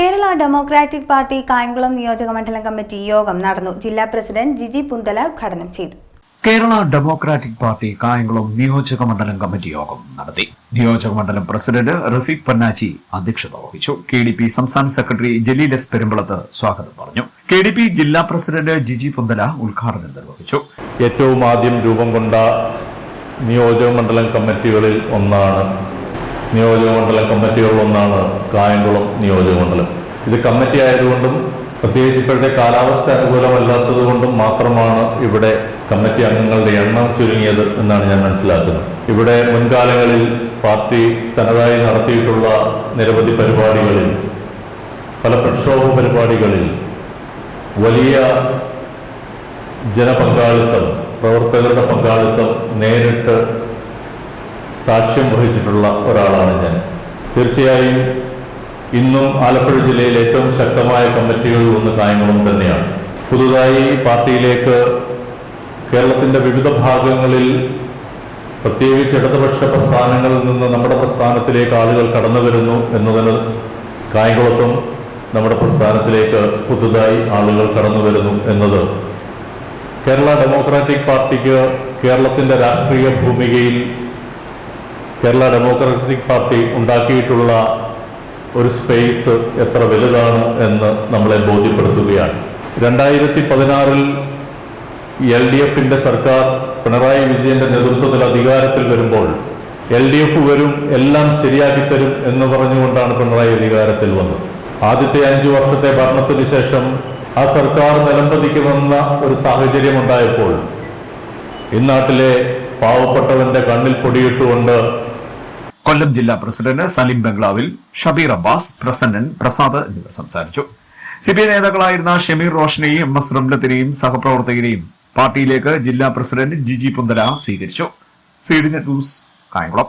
Kerala democratic party Kayamkulam നിയോജകമണ്ഡലം committee യോഗം നടന്നു. ജില്ലാ പ്രസിഡന്റ് ജിജി പുന്തല ഉദ്ഘാടനം ചെയ്തു. കേരള ഡെമോക്രാറ്റിക് പാർട്ടി കായംകുളം നിയോജകമണ്ഡലം കമ്മിറ്റി യോഗം നടത്തി. നിയോജകമണ്ഡലം പ്രസിഡന്റ് റഫീഖ് പന്നാച്ചി അധ്യക്ഷത വഹിച്ചു. കെ ഡി പി സംസ്ഥാന സെക്രട്ടറി ജലീൽ എസ് പെരുമ്പളത്ത് സ്വാഗതം പറഞ്ഞു. കെ ഡി പി ജില്ലാ പ്രസിഡന്റ് ജിജി പുന്തല ഉദ്ഘാടനം നിർവഹിച്ചു. ഏറ്റവും ആദ്യം രൂപം കൊണ്ട നിയോജകമണ്ഡലം കമ്മിറ്റികളിൽ ഒന്നാണ് നിയോജക കമ്മിറ്റികളിലൊന്നാണ് കായംകുളം നിയോജകമണ്ഡലം. ഇത് കമ്മിറ്റി ആയതുകൊണ്ടും പ്രത്യേകിച്ച് ഇപ്പോഴത്തെ കാലാവസ്ഥ അനുകൂലമല്ലാത്തത് കൊണ്ടും മാത്രമാണ് ഇവിടെ കമ്മിറ്റി അംഗങ്ങളുടെ എണ്ണം ചുരുങ്ങിയത് എന്നാണ് ഞാൻ മനസ്സിലാക്കുന്നത്. ഇവിടെ മുൻകാലങ്ങളിൽ പാർട്ടി തനതായി നടത്തിയിട്ടുള്ള നിരവധി പരിപാടികളിൽ പല പ്രക്ഷോഭ പരിപാടികളിൽ വലിയ ജനപങ്കാളിത്തം പ്രവർത്തകരുടെ പങ്കാളിത്തം നേരിട്ട് സാക്ഷ്യം വഹിച്ചിട്ടുള്ള ഒരാളാണ് ഞാൻ. തീർച്ചയായും ഇന്നും ആലപ്പുഴ ജില്ലയിൽ ഏറ്റവും ശക്തമായ കമ്മിറ്റികളിൽ ഒന്ന് കായംകുളം തന്നെയാണ്. പുതുതായി പാർട്ടിയിലേക്ക് കേരളത്തിന്റെ വിവിധ ഭാഗങ്ങളിൽ പ്രത്യേകിച്ച് ഇടതുപക്ഷ പ്രസ്ഥാനങ്ങളിൽ നിന്ന് നമ്മുടെ പ്രസ്ഥാനത്തിലേക്ക് ആളുകൾ കടന്നു വരുന്നു എന്നതിന് കായംകുളത്തും നമ്മുടെ പ്രസ്ഥാനത്തിലേക്ക് പുതുതായി ആളുകൾ കടന്നു വരുന്നു എന്നത് കേരള ഡെമോക്രാറ്റിക് പാർട്ടിക്ക് കേരളത്തിന്റെ രാഷ്ട്രീയ ഭൂമികയിൽ കേരള ഡെമോക്രാറ്റിക് പാർട്ടി ഉണ്ടാക്കിയിട്ടുള്ള ഒരു സ്പേസ് എത്ര വലുതാണ് എന്ന് നമ്മളെ ബോധ്യപ്പെടുത്തുകയാണ്. രണ്ടായിരത്തി പതിനാറിൽ എൽ ഡി എഫിന്റെ സർക്കാർ പിണറായി വിജയന്റെ നേതൃത്വത്തിൽ അധികാരത്തിൽ വരുമ്പോൾ എൽ ഡി എഫ് വരും എല്ലാം ശരിയാക്കി തരും എന്ന് പറഞ്ഞുകൊണ്ടാണ് പിണറായി അധികാരത്തിൽ വന്നത്. ആദ്യത്തെ അഞ്ചു വർഷത്തെ ഭരണത്തിന് ശേഷം ആ സർക്കാർ നിലംപതിക്കുമെന്ന ഒരു സാഹചര്യം ഉണ്ടായപ്പോൾ ഇന്നാട്ടിലെ പാവപ്പെട്ടവന്റെ കണ്ണിൽ പൊടിയിട്ടുകൊണ്ട് കൊല്ലം ജില്ലാ പ്രസിഡന്റ് സലീം ബംഗ്ലാവിൽ ഷബീർ അബ്ബാസ് പ്രസന്നൻ പ്രസാദ് എന്നിവർ സംസാരിച്ചു. സിപിഐ നേതാക്കളായിരുന്ന ഷമീർ റോഷനെയും എം എസ് റംലത്തിനെയും സഹപ്രവർത്തകരെയും പാർട്ടിയിലേക്ക് ജില്ലാ പ്രസിഡന്റ് ജിജി പുന്തല സ്വീകരിച്ചു. സീഡിന്റെ ന്യൂസ് കായംകുളം.